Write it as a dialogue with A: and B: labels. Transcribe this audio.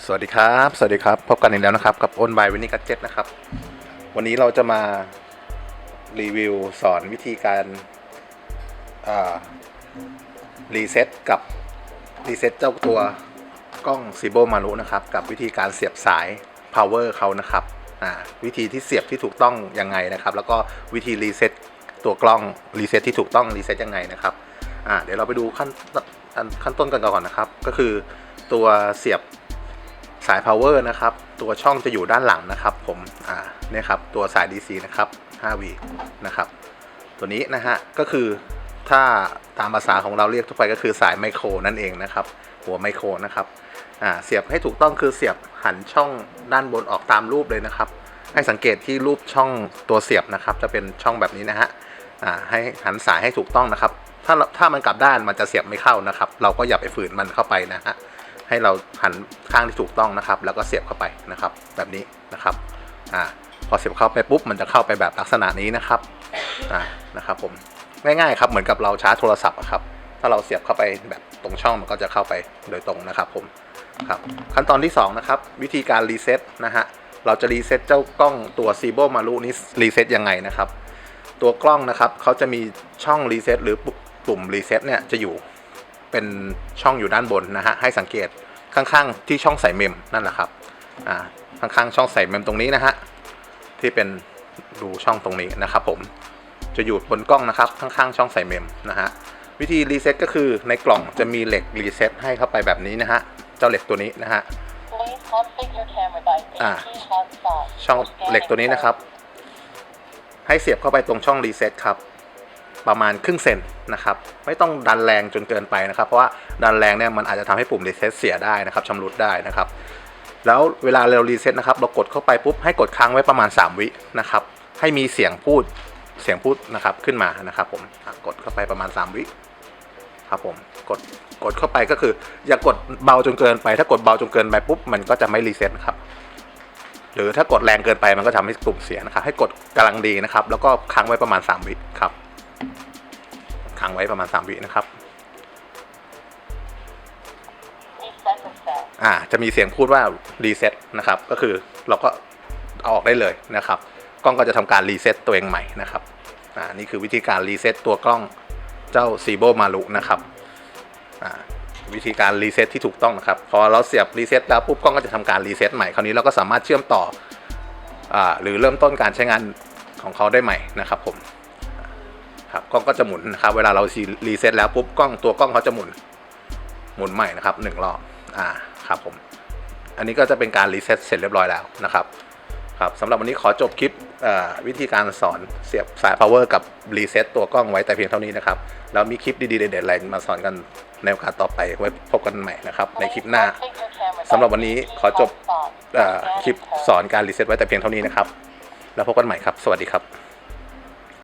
A: สวัสดีครับ สวัสดีครับ พบกันอีกแล้วนะครับ กับอ้นบายวินิกัจเจ็ตนะครับ วันนี้เราจะมารีวิวสอนวิธีการรีเซ็ตกับรีเซ็ตเจ้าตัวกล้องซีโบมารุนะครับ กับวิธีการเสียบสาย power เขานะครับวิธีที่เสียบที่ถูกต้องยังไงนะครับ แล้วก็วิธีรีเซ็ตตัวกล้องรีเซ็ตที่ถูกต้องรีเซ็ตยังไงนะครับเดี๋ยวเราไปดูขั้นขั้นต้นกันก่อนนะครับ ก็คือตัวเสียบ สาย power นะครับ ตัวช่องจะอยู่ด้านหลังนะครับผม อ่า เนี่ยครับ ตัวสาย DC นะครับ 5V นะครับ ตัวนี้นะฮะ ก็คือถ้าตามภาษาของเราเรียกทั่วไปก็คือสายไมโครนั่นเองนะครับ หัวไมโครนะครับ อ่า เสียบให้ถูกต้องคือเสียบหันช่องด้านบนออกตามรูปเลยนะครับ ให้สังเกตที่รูปช่องตัวเสียบนะครับ จะเป็นช่องแบบนี้นะฮะ อ่า ให้หันสายให้ถูกต้องนะครับ ถ้าถ้ามันกลับด้านมันจะเสียบไม่เข้านะครับ เราก็อย่าไปฝืนมันเข้าไปนะฮะ ให้เราหันข้างที่ถูกต้องนะครับ แล้วก็เสียบเข้าไปนะครับ แบบนี้นะครับอ่าพอเสียบเข้าไปปุ๊บมันจะเข้าไปแบบลักษณะนี้นะครับอ่านะครับผมง่ายๆครับเหมือนกับเราชาร์จโทรศัพท์อะครับถ้าเราเสียบเข้าไปแบบตรงช่องมันก็จะเข้าไปโดยตรงนะครับผมครับขั้นตอนที่สองนะครับ วิธีการรีเซ็ตนะฮะเราจะรีเซ็ตเจ้ากล้องตัว c ีโบมารุนี้รีเซ็ตยังไงนะครับ ตัวกล้องนะครับเขาจะมีช่องรีเซ็ตหรือปุ่มรีเซ็ตเนี่ยจะอยู่ เป็นช่องอยู่ด้านบนนะฮะให้สังเกตข้างๆที่ช่องใส่เมมนั่นแหละครับอ่าข้างๆช่องใส่เมมตรงนี้นะฮะที่เป็นรูช่องตรงนี้นะครับผมจะอยู่บนกล้องนะครับข้างๆช่องใส่เมมนะฮะวิธีรีเซ็ตก็คือในกล่องจะมีเหล็กรีเซ็ตให้เข้าไปแบบนี้นะฮะเจ้าเหล็กตัวนี้นะฮะช่องเหล็กตัวนี้นะครับ ให้เสียบเข้าไปตรงช่องรีเซ็ตครับ ประมาณครึ่งเซนนะครับไม่ต้องดันแรงจนเกินไปนะครับ เพราะว่าดันแรงเนี่ยมันอาจจะทำให้ปุ่มรีเซ็ตเสียได้นะครับชำรุดได้นะครับ แล้วเวลาเรารีเซ็ตนะครับเรากดเข้าไปปุ๊บให้กดค้างไว้ประมาณ 3 วินะครับให้มีเสียงพูดเสียงพูดนะครับขึ้นมานะครับผมกดเข้าไปประมาณ 3 วิครับผมกดกดเข้าไปก็คือ อย่ากดเบาจนเกินไป ถ้ากดเบาจนเกินไปปุ๊บมันก็จะไม่รีเซ็ตครับหรือถ้ากดแรงเกินไปมันก็ทำให้กลุ่มเสียนะครับให้กดกำลังดีนะครับ แล้วก็ค้างไว้ประมาณ 3 วิครับ ค้างไว้ประมาณ 3 วินะครับ
B: Reset the set.
A: อ่าจะมีเสียงพูดว่ารีเซ็ตนะครับ ก็คือเราก็เอาออกได้เลยนะครับ กล้องก็จะทำการรีเซ็ตตัวเองใหม่นะครับอ่านี่คือวิธีการรีเซ็ตตัวกล้องเจ้าซีโบมารุนะครับอ่าวิธีการรีเซ็ตที่ถูกต้องนะครับ พอเราเสียบรีเซ็ตแล้วปุ๊บกล้องก็จะทำการรีเซ็ตใหม่คราวนี้เราก็สามารถเชื่อมต่ออ่าหรือเริ่มต้นการใช้งานของเขาได้ใหม่นะครับผม ครับกล้องก็จะหมุนนะครับเวลาเรารีเซ็ตแล้วปุ๊บกล้องตัวกล้องเขาจะหมุนหมุนใหม่นะครับหนึ่งรอบอ่าครับผมอันนี้ก็จะเป็นการรีเซ็ตเสร็จเรียบร้อยแล้วนะครับครับสำหรับวันนี้ขอจบคลิปวิธีการสอนเสียบสาย power กับรีเซ็ตตัวกล้องไว้แต่เพียงเท่านี้นะครับแล้วมีคลิปดีๆเด็ดๆอะไรมาสอนกันในโอกาสต่อไปไว้พบกันใหม่นะครับในคลิปหน้าสำหรับวันนี้ขอจบคลิปสอนการรีเซ็ตไว้แต่เพียงเท่านี้นะครับ แล้วพบกันใหม่ครับ สวัสดีครับ